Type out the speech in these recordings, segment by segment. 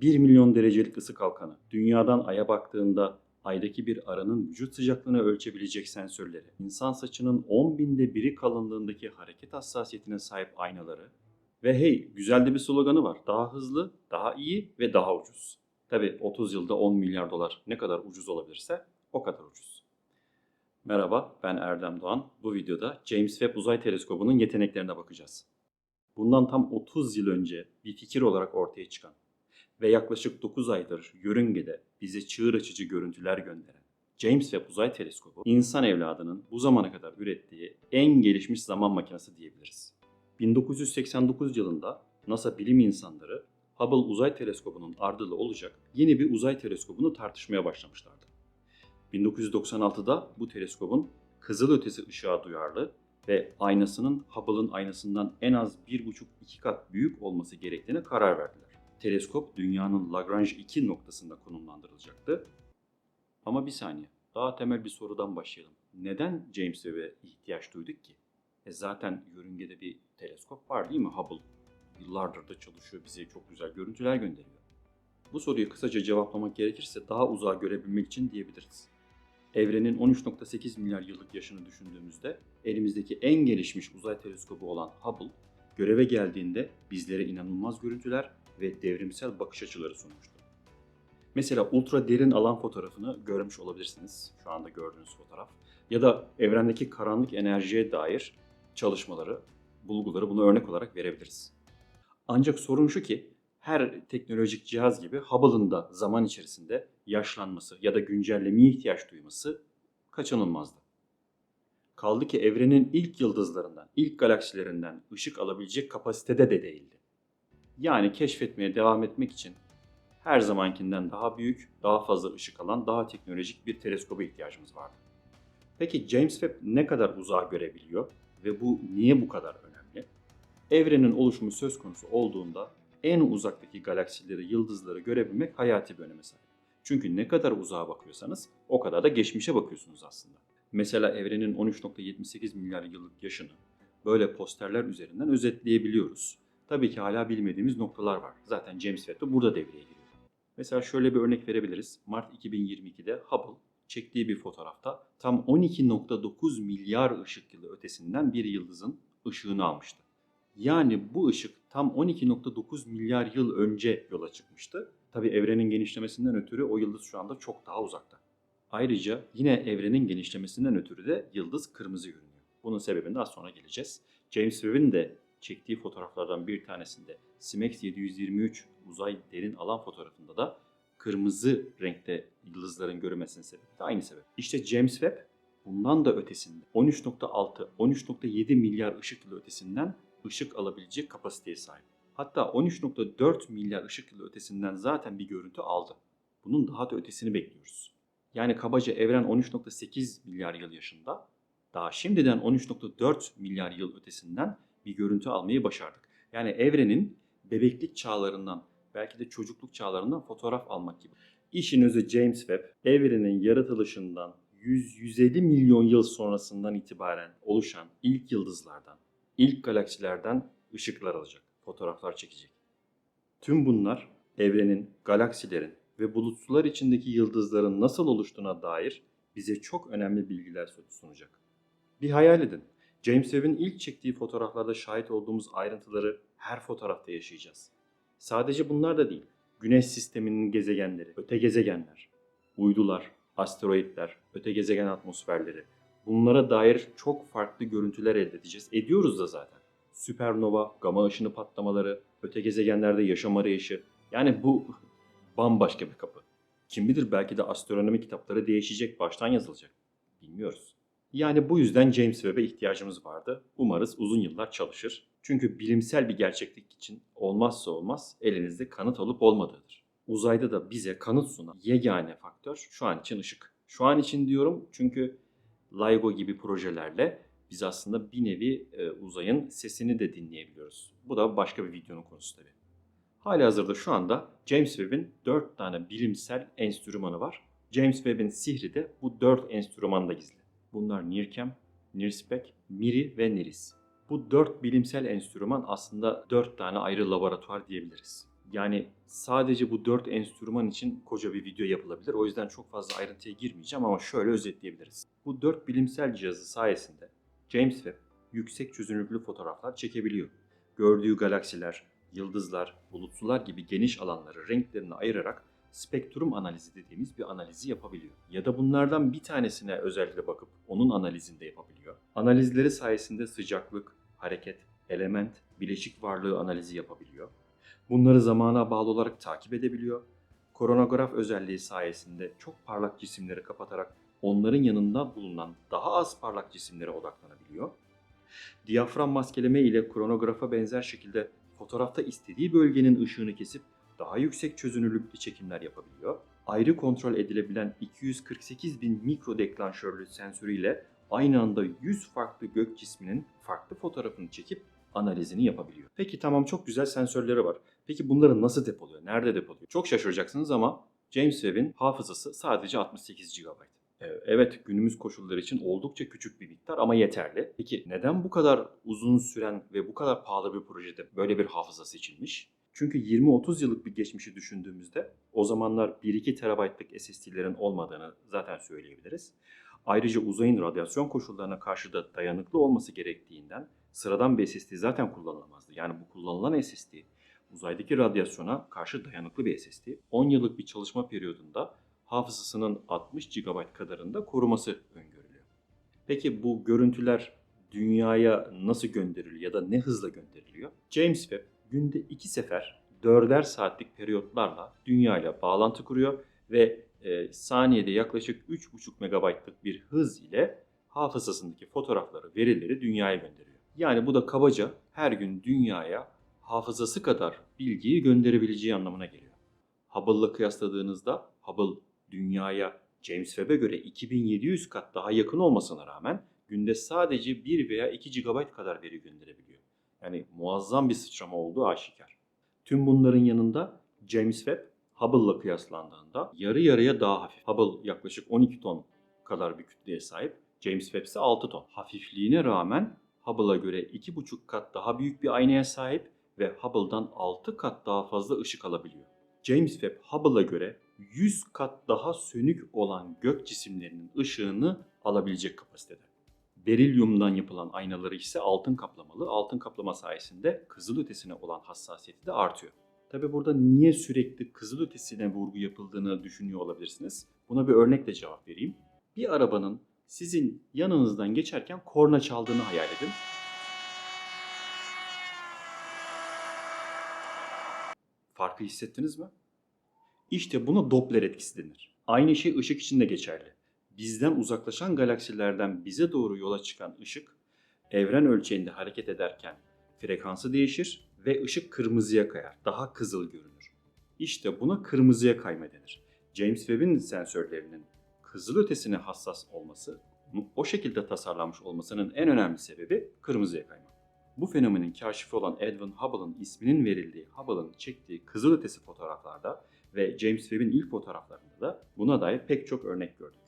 1 milyon derecelik ısı kalkanı, dünyadan aya baktığında aydaki bir arının vücut sıcaklığını ölçebilecek sensörleri, insan saçının 10 binde biri kalınlığındaki hareket hassasiyetine sahip aynaları ve hey güzel de bir sloganı var. Daha hızlı, daha iyi ve daha ucuz. Tabi 30 yılda 10 milyar dolar ne kadar ucuz olabilirse o kadar ucuz. Merhaba ben Erdem Doğan. Bu videoda James Webb Uzay Teleskobu'nun yeteneklerine bakacağız. Bundan tam 30 yıl önce bir fikir olarak ortaya çıkan ve yaklaşık 9 aydır yörüngede bize çığır açıcı görüntüler gönderen James Webb Uzay Teleskobu, insan evladının bu zamana kadar ürettiği en gelişmiş zaman makinesi diyebiliriz. 1989 yılında NASA bilim insanları Hubble Uzay Teleskobu'nun ardılğı olacak yeni bir uzay teleskobunu tartışmaya başlamışlardı. 1996'da bu teleskobun kızıl ötesi ışığa duyarlı ve aynasının Hubble'ın aynasından en az 1,5-2 kat büyük olması gerektiğine karar verdiler. Teleskop dünyanın Lagrange 2 noktasında konumlandırılacaktı. Ama bir saniye, daha temel bir sorudan başlayalım. Neden James Webb'e ihtiyaç duyduk ki? E zaten yörüngede bir teleskop var değil mi Hubble? Yıllardır da çalışıyor, bize çok güzel görüntüler gönderiyor. Bu soruyu kısaca cevaplamak gerekirse daha uzağa görebilmek için diyebiliriz. Evrenin 13.8 milyar yıllık yaşını düşündüğümüzde elimizdeki en gelişmiş uzay teleskobu olan Hubble göreve geldiğinde bizlere inanılmaz görüntüler ve devrimsel bakış açıları sunmuştu. Mesela ultra derin alan fotoğrafını görmüş olabilirsiniz. Şu anda gördüğünüz fotoğraf. Ya da evrendeki karanlık enerjiye dair çalışmaları, bulguları buna örnek olarak verebiliriz. Ancak sorun şu ki her teknolojik cihaz gibi Hubble'ın da zaman içerisinde yaşlanması ya da güncellemeye ihtiyaç duyması kaçınılmazdı. Kaldı ki evrenin ilk yıldızlarından, ilk galaksilerinden ışık alabilecek kapasitede de değildi. Yani keşfetmeye devam etmek için her zamankinden daha büyük, daha fazla ışık alan, daha teknolojik bir teleskoba ihtiyacımız vardı. Peki James Webb ne kadar uzağa görebiliyor ve bu niye bu kadar önemli? Evrenin oluşumu söz konusu olduğunda en uzaktaki galaksileri, yıldızları görebilmek hayati bir öneme sahip. Çünkü ne kadar uzağa bakıyorsanız o kadar da geçmişe bakıyorsunuz aslında. Mesela evrenin 13.78 milyar yıllık yaşını böyle posterler üzerinden özetleyebiliyoruz. Tabii ki hala bilmediğimiz noktalar var. Zaten James Webb de burada devreye giriyor. Mesela şöyle bir örnek verebiliriz. Mart 2022'de Hubble çektiği bir fotoğrafta tam 12.9 milyar ışık yılı ötesinden bir yıldızın ışığını almıştı. Yani bu ışık tam 12.9 milyar yıl önce yola çıkmıştı. Tabi evrenin genişlemesinden ötürü o yıldız şu anda çok daha uzakta. Ayrıca yine evrenin genişlemesinden ötürü de yıldız kırmızı görünüyor. Bunun sebebine az sonra geleceğiz. James Webb'in de çektiği fotoğraflardan bir tanesinde SIMEX 723 uzay derin alan fotoğrafında da kırmızı renkte yıldızların görünmesinin sebebi de aynı sebep. İşte James Webb bundan da ötesinde 13.6 13.7 milyar ışık yılı ötesinden ışık alabilecek kapasiteye sahip. Hatta 13.4 milyar ışık yılı ötesinden zaten bir görüntü aldı. Bunun daha da ötesini bekliyoruz. Yani kabaca evren 13.8 milyar yıl yaşında, daha şimdiden 13.4 milyar yıl ötesinden bir görüntü almayı başardık. Yani evrenin bebeklik çağlarından, belki de çocukluk çağlarından fotoğraf almak gibi. İşin özü James Webb, evrenin yaratılışından 100-150 milyon yıl sonrasından itibaren oluşan ilk yıldızlardan, ilk galaksilerden ışıklar alacak, fotoğraflar çekecek. Tüm bunlar evrenin, galaksilerin ve bulutsular içindeki yıldızların nasıl oluştuğuna dair bize çok önemli bilgiler sunacak. Bir hayal edin. James Webb'in ilk çektiği fotoğraflarda şahit olduğumuz ayrıntıları her fotoğrafta yaşayacağız. Sadece bunlar da değil. Güneş sisteminin gezegenleri, öte gezegenler, uydular, asteroitler, öte gezegen atmosferleri, bunlara dair çok farklı görüntüler elde edeceğiz. Ediyoruz da zaten. Süpernova, gama ışını patlamaları, öte gezegenlerde yaşam arayışı. Yani bu bambaşka bir kapı. Kim bilir belki de astronomi kitapları değişecek, baştan yazılacak. Bilmiyoruz. Yani bu yüzden James Webb'e ihtiyacımız vardı. Umarız uzun yıllar çalışır. Çünkü bilimsel bir gerçeklik için olmazsa olmaz elinizde kanıt olup olmadığıdır. Uzayda da bize kanıt sunan yegane faktör şu an için ışık. Şu an için diyorum çünkü LIGO gibi projelerle biz aslında bir nevi e, uzayın sesini de dinleyebiliyoruz. Bu da başka bir videonun konusu tabii. Hali hazırda şu anda James Webb'in 4 tane bilimsel enstrümanı var. James Webb'in sihri de bu 4 enstrümanda gizli. Bunlar NIRCam, NIRSPEC, MIRI ve NIRIS. Bu 4 bilimsel enstrüman aslında 4 tane ayrı laboratuvar diyebiliriz. Yani sadece bu dört enstrüman için koca bir video yapılabilir. O yüzden çok fazla ayrıntıya girmeyeceğim ama şöyle özetleyebiliriz. Bu dört bilimsel cihazı sayesinde James Webb yüksek çözünürlüklü fotoğraflar çekebiliyor. Gördüğü galaksiler, yıldızlar, bulutsular gibi geniş alanları renklerine ayırarak spektrum analizi dediğimiz bir analizi yapabiliyor. Ya da bunlardan bir tanesine özellikle bakıp onun analizinde yapabiliyor. Analizleri sayesinde sıcaklık, hareket, element, bileşik varlığı analizi yapabiliyor. Bunları zamana bağlı olarak takip edebiliyor. Koronograf özelliği sayesinde çok parlak cisimleri kapatarak onların yanında bulunan daha az parlak cisimlere odaklanabiliyor. Diyafram maskeleme ile kronografa benzer şekilde fotoğrafta istediği bölgenin ışığını kesip daha yüksek çözünürlüklü çekimler yapabiliyor. Ayrı kontrol edilebilen 248 bin mikro deklanşörlü sensörüyle aynı anda 100 farklı gök cisminin farklı fotoğrafını çekip analizini yapabiliyor. Peki tamam çok güzel sensörleri var. Peki bunları nasıl depoluyor? Nerede depoluyor? Çok şaşıracaksınız ama James Webb'in hafızası sadece 68 GB. Ee, Evet günümüz koşulları için oldukça küçük bir miktar ama yeterli. Peki neden bu kadar uzun süren ve bu kadar pahalı bir projede böyle bir hafıza seçilmiş? Çünkü 20-30 yıllık bir geçmişi düşündüğümüzde o zamanlar 1-2 terabaytlık SSD'lerin olmadığını zaten söyleyebiliriz. Ayrıca uzayın radyasyon koşullarına karşı da dayanıklı olması gerektiğinden sıradan bir SSD zaten kullanılamazdı. Yani bu kullanılan SSD uzaydaki radyasyona karşı dayanıklı bir SSD. 10 yıllık bir çalışma periyodunda hafızasının 60 GB kadarında koruması öngörülüyor. Peki bu görüntüler dünyaya nasıl gönderiliyor ya da ne hızla gönderiliyor? James Webb günde iki sefer dörder saatlik periyotlarla dünyayla bağlantı kuruyor ve e, saniyede yaklaşık 3,5 megabaytlık bir hız ile hafızasındaki fotoğrafları, verileri dünyaya gönderiyor. Yani bu da kabaca her gün dünyaya hafızası kadar bilgiyi gönderebileceği anlamına geliyor. Hubble'la kıyasladığınızda Hubble dünyaya James Webb'e göre 2700 kat daha yakın olmasına rağmen günde sadece 1 veya 2 GB kadar veri gönderebiliyor. Yani muazzam bir sıçrama olduğu aşikar. Tüm bunların yanında James Webb Hubble'la kıyaslandığında yarı yarıya daha hafif. Hubble yaklaşık 12 ton kadar bir kütleye sahip. James Webb ise 6 ton. Hafifliğine rağmen Hubble'a göre 2,5 kat daha büyük bir aynaya sahip ve Hubble'dan 6 kat daha fazla ışık alabiliyor. James Webb Hubble'a göre 100 kat daha sönük olan gök cisimlerinin ışığını alabilecek kapasitede. Berilyumdan yapılan aynaları ise altın kaplamalı. Altın kaplama sayesinde kızılötesine olan hassasiyeti de artıyor. Tabi burada niye sürekli kızılötesine vurgu yapıldığını düşünüyor olabilirsiniz. Buna bir örnekle cevap vereyim. Bir arabanın sizin yanınızdan geçerken korna çaldığını hayal edin. Farkı hissettiniz mi? İşte buna Doppler etkisi denir. Aynı şey ışık için de geçerli. Bizden uzaklaşan galaksilerden bize doğru yola çıkan ışık, evren ölçeğinde hareket ederken frekansı değişir ve ışık kırmızıya kayar, daha kızıl görünür. İşte buna kırmızıya kayma denir. James Webb'in sensörlerinin kızıl ötesine hassas olması, o şekilde tasarlanmış olmasının en önemli sebebi kırmızıya kayma. Bu fenomenin kaşifi olan Edwin Hubble'ın isminin verildiği Hubble'ın çektiği kızıl ötesi fotoğraflarda ve James Webb'in ilk fotoğraflarında da buna dair pek çok örnek gördük.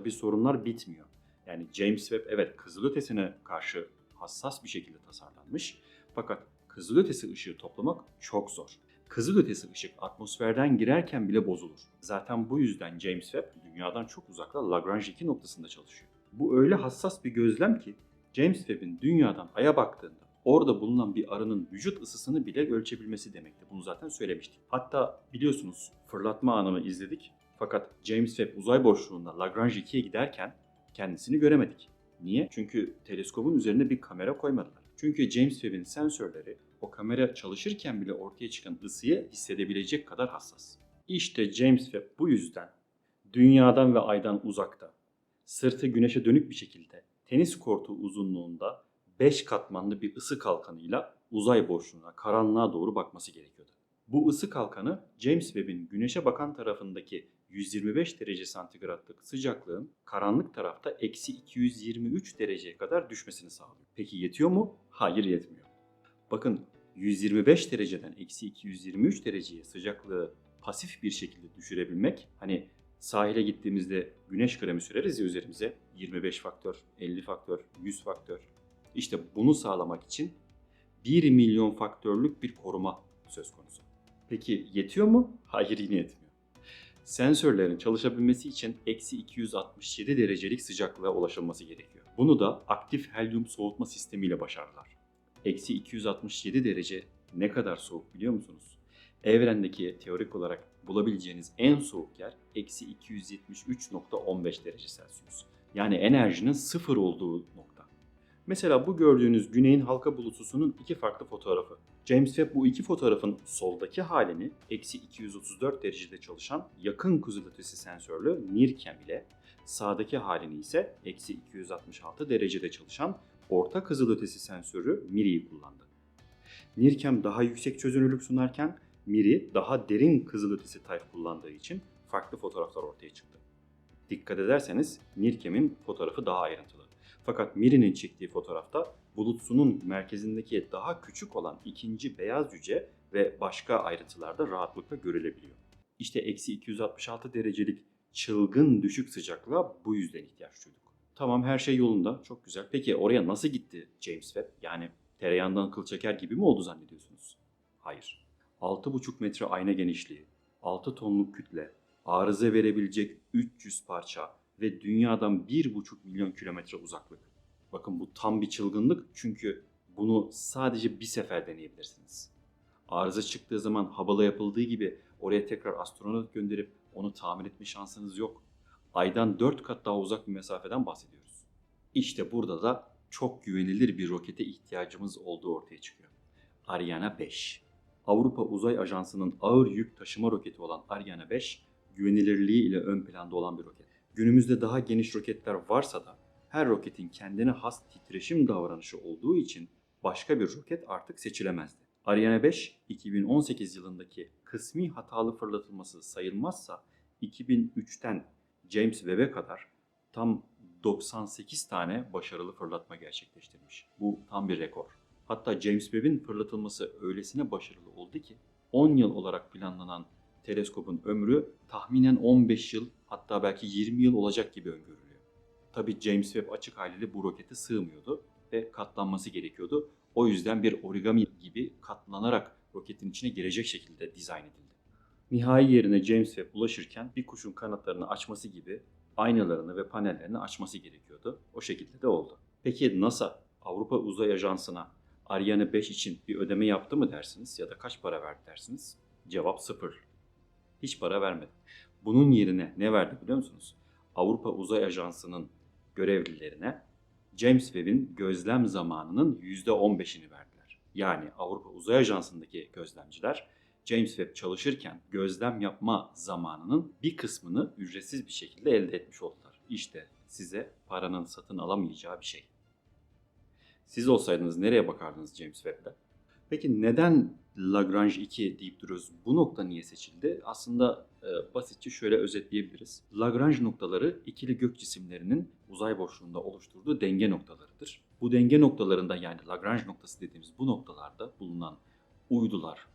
Tabii sorunlar bitmiyor. Yani James Webb evet kızılötesine karşı hassas bir şekilde tasarlanmış. Fakat kızılötesi ışığı toplamak çok zor. Kızılötesi ışık atmosferden girerken bile bozulur. Zaten bu yüzden James Webb dünyadan çok uzakta Lagrange 2 noktasında çalışıyor. Bu öyle hassas bir gözlem ki James Webb'in dünyadan aya baktığında orada bulunan bir arının vücut ısısını bile ölçebilmesi demekti. Bunu zaten söylemiştik. Hatta biliyorsunuz fırlatma anını izledik. Fakat James Webb uzay boşluğunda Lagrange 2'ye giderken kendisini göremedik. Niye? Çünkü teleskobun üzerine bir kamera koymadılar. Çünkü James Webb'in sensörleri o kamera çalışırken bile ortaya çıkan ısıyı hissedebilecek kadar hassas. İşte James Webb bu yüzden dünyadan ve aydan uzakta, sırtı güneşe dönük bir şekilde tenis kortu uzunluğunda 5 katmanlı bir ısı kalkanıyla uzay boşluğuna, karanlığa doğru bakması gerekiyordu. Bu ısı kalkanı James Webb'in güneşe bakan tarafındaki 125 derece santigratlık sıcaklığın karanlık tarafta eksi 223 dereceye kadar düşmesini sağlıyor. Peki yetiyor mu? Hayır yetmiyor. Bakın 125 dereceden eksi 223 dereceye sıcaklığı pasif bir şekilde düşürebilmek hani Sahile gittiğimizde güneş kremi süreriz ya üzerimize. 25 faktör, 50 faktör, 100 faktör. İşte bunu sağlamak için 1 milyon faktörlük bir koruma söz konusu. Peki yetiyor mu? Hayır yine yetmiyor. Sensörlerin çalışabilmesi için eksi 267 derecelik sıcaklığa ulaşılması gerekiyor. Bunu da aktif helyum soğutma sistemiyle başardılar. Eksi 267 derece ne kadar soğuk biliyor musunuz? Evrendeki teorik olarak bulabileceğiniz en soğuk yer eksi 273.15 derece Celsius. Yani enerjinin sıfır olduğu nokta. Mesela bu gördüğünüz güneyin halka bulutusunun iki farklı fotoğrafı. James Webb bu iki fotoğrafın soldaki halini eksi 234 derecede çalışan yakın kızılötesi sensörlü NIRCam ile sağdaki halini ise eksi 266 derecede çalışan orta kızılötesi sensörü MIRI'yi kullandı. NIRCam daha yüksek çözünürlük sunarken MIRI daha derin kızılötesi tayf kullandığı için farklı fotoğraflar ortaya çıktı. Dikkat ederseniz NIRCam'in fotoğrafı daha ayrıntılı. Fakat MIRI'nin çektiği fotoğrafta bulutsunun merkezindeki daha küçük olan ikinci beyaz cüce ve başka ayrıntılarda rahatlıkla görülebiliyor. İşte eksi 266 derecelik çılgın düşük sıcaklığa bu yüzden ihtiyaç duyduk. Tamam her şey yolunda, çok güzel. Peki oraya nasıl gitti James Webb? Yani tereyağından kıl çeker gibi mi oldu zannediyorsunuz? Hayır. 6,5 metre ayna genişliği, 6 tonluk kütle, arıza verebilecek 300 parça ve dünyadan 1,5 milyon kilometre uzaklık. Bakın bu tam bir çılgınlık çünkü bunu sadece bir sefer deneyebilirsiniz. Arıza çıktığı zaman Hubble'a yapıldığı gibi oraya tekrar astronot gönderip onu tamir etme şansınız yok. Aydan 4 kat daha uzak bir mesafeden bahsediyoruz. İşte burada da çok güvenilir bir rokete ihtiyacımız olduğu ortaya çıkıyor. Ariane 5. Avrupa Uzay Ajansı'nın ağır yük taşıma roketi olan Ariane 5, güvenilirliği ile ön planda olan bir roket. Günümüzde daha geniş roketler varsa da her roketin kendine has titreşim davranışı olduğu için başka bir roket artık seçilemezdi. Ariane 5, 2018 yılındaki kısmi hatalı fırlatılması sayılmazsa 2003'ten James Webb'e kadar tam 98 tane başarılı fırlatma gerçekleştirmiş. Bu tam bir rekor. Hatta James Webb'in fırlatılması öylesine başarılı oldu ki 10 yıl olarak planlanan teleskopun ömrü tahminen 15 yıl hatta belki 20 yıl olacak gibi öngörülüyor. Tabi James Webb açık haliyle bu rokete sığmıyordu ve katlanması gerekiyordu. O yüzden bir origami gibi katlanarak roketin içine girecek şekilde dizayn edildi. Nihai yerine James Webb ulaşırken bir kuşun kanatlarını açması gibi aynalarını ve panellerini açması gerekiyordu. O şekilde de oldu. Peki NASA Avrupa Uzay Ajansı'na Ariane 5 için bir ödeme yaptı mı dersiniz ya da kaç para verdi dersiniz? Cevap sıfır. Hiç para vermedi. Bunun yerine ne verdi biliyor musunuz? Avrupa Uzay Ajansı'nın görevlilerine James Webb'in gözlem zamanının %15'ini verdiler. Yani Avrupa Uzay Ajansı'ndaki gözlemciler James Webb çalışırken gözlem yapma zamanının bir kısmını ücretsiz bir şekilde elde etmiş oldular. İşte size paranın satın alamayacağı bir şey. Siz olsaydınız nereye bakardınız James Webb'de? Peki neden Lagrange 2 deyip duruyoruz? Bu nokta niye seçildi? Aslında e, basitçe şöyle özetleyebiliriz. Lagrange noktaları ikili gök cisimlerinin uzay boşluğunda oluşturduğu denge noktalarıdır. Bu denge noktalarında yani Lagrange noktası dediğimiz bu noktalarda bulunan uydular,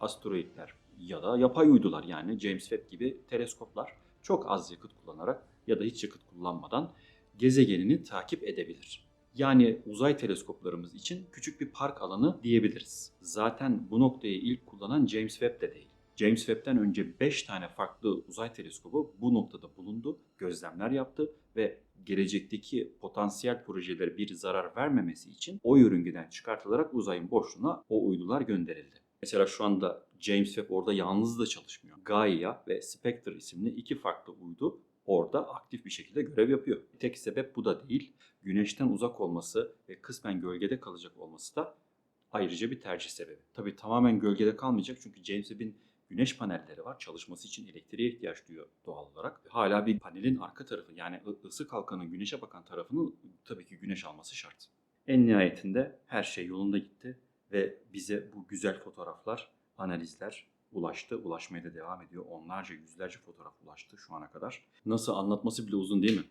asteroidler ya da yapay uydular yani James Webb gibi teleskoplar çok az yakıt kullanarak ya da hiç yakıt kullanmadan gezegenini takip edebilir. Yani uzay teleskoplarımız için küçük bir park alanı diyebiliriz. Zaten bu noktayı ilk kullanan James Webb de değil. James Webb'den önce 5 tane farklı uzay teleskobu bu noktada bulundu, gözlemler yaptı ve gelecekteki potansiyel projelere bir zarar vermemesi için o yörüngeden çıkartılarak uzayın boşluğuna o uydular gönderildi. Mesela şu anda James Webb orada yalnız da çalışmıyor. Gaia ve Spectre isimli iki farklı uydu orada aktif bir şekilde görev yapıyor. Tek sebep bu da değil. Güneşten uzak olması ve kısmen gölgede kalacak olması da ayrıca bir tercih sebebi. Tabii tamamen gölgede kalmayacak çünkü James Webb'in güneş panelleri var. Çalışması için elektriğe ihtiyaç duyuyor doğal olarak. Hala bir panelin arka tarafı yani ısı kalkanın güneşe bakan tarafını tabii ki güneş alması şart. En nihayetinde her şey yolunda gitti ve bize bu güzel fotoğraflar, analizler ulaştı. Ulaşmaya da devam ediyor. Onlarca, yüzlerce fotoğraf ulaştı şu ana kadar. Nasıl anlatması bile uzun değil mi?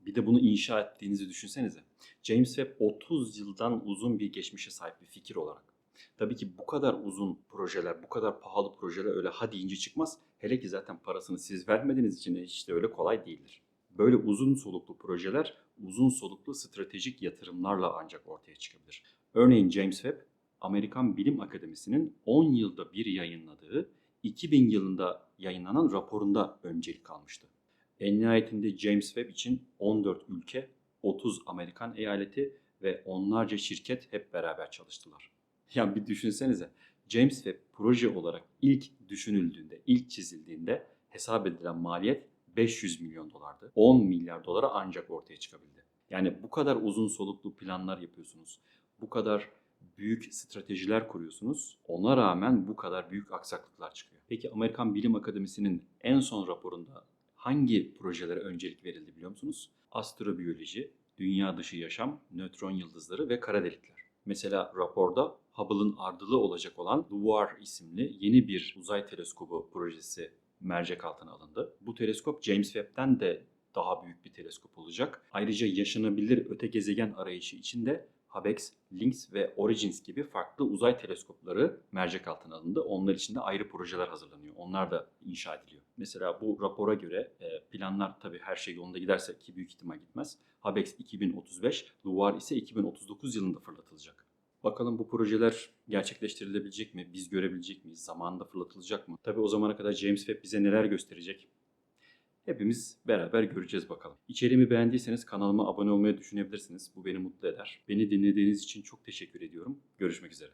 Bir de bunu inşa ettiğinizi düşünsenize. James Webb 30 yıldan uzun bir geçmişe sahip bir fikir olarak. Tabii ki bu kadar uzun projeler, bu kadar pahalı projeler öyle ha deyince çıkmaz. Hele ki zaten parasını siz vermediğiniz için hiç de öyle kolay değildir. Böyle uzun soluklu projeler uzun soluklu stratejik yatırımlarla ancak ortaya çıkabilir. Örneğin James Webb, Amerikan Bilim Akademisi'nin 10 yılda bir yayınladığı 2000 yılında yayınlanan raporunda öncelik almıştı. En nihayetinde James Webb için 14 ülke, 30 Amerikan eyaleti ve onlarca şirket hep beraber çalıştılar. Ya bir düşünsenize James Webb proje olarak ilk düşünüldüğünde, ilk çizildiğinde hesap edilen maliyet 500 milyon dolardı. 10 milyar dolara ancak ortaya çıkabildi. Yani bu kadar uzun soluklu planlar yapıyorsunuz. Bu kadar büyük stratejiler kuruyorsunuz. Ona rağmen bu kadar büyük aksaklıklar çıkıyor. Peki Amerikan Bilim Akademisi'nin en son raporunda hangi projelere öncelik verildi biliyor musunuz? Astrobiyoloji, dünya dışı yaşam, nötron yıldızları ve kara delikler. Mesela raporda Hubble'ın ardılı olacak olan LUVOIR isimli yeni bir uzay teleskobu projesi mercek altına alındı. Bu teleskop James Webb'den de daha büyük bir teleskop olacak. Ayrıca yaşanabilir öte gezegen arayışı için de Hubble, Lynx ve Origins gibi farklı uzay teleskopları mercek altına alındı. Onlar için de ayrı projeler hazırlanıyor. Onlar da inşa ediliyor. Mesela bu rapora göre e, planlar tabii her şey yolunda giderse ki büyük ihtimal gitmez. Hubble 2035, LUVOIR ise 2039 yılında fırlatılacak. Bakalım bu projeler gerçekleştirilebilecek mi? Biz görebilecek miyiz? Zamanında fırlatılacak mı? Tabii o zamana kadar James Webb bize neler gösterecek? Hepimiz beraber göreceğiz bakalım. İçeriğimi beğendiyseniz kanalıma abone olmayı düşünebilirsiniz. Bu beni mutlu eder. Beni dinlediğiniz için çok teşekkür ediyorum. Görüşmek üzere.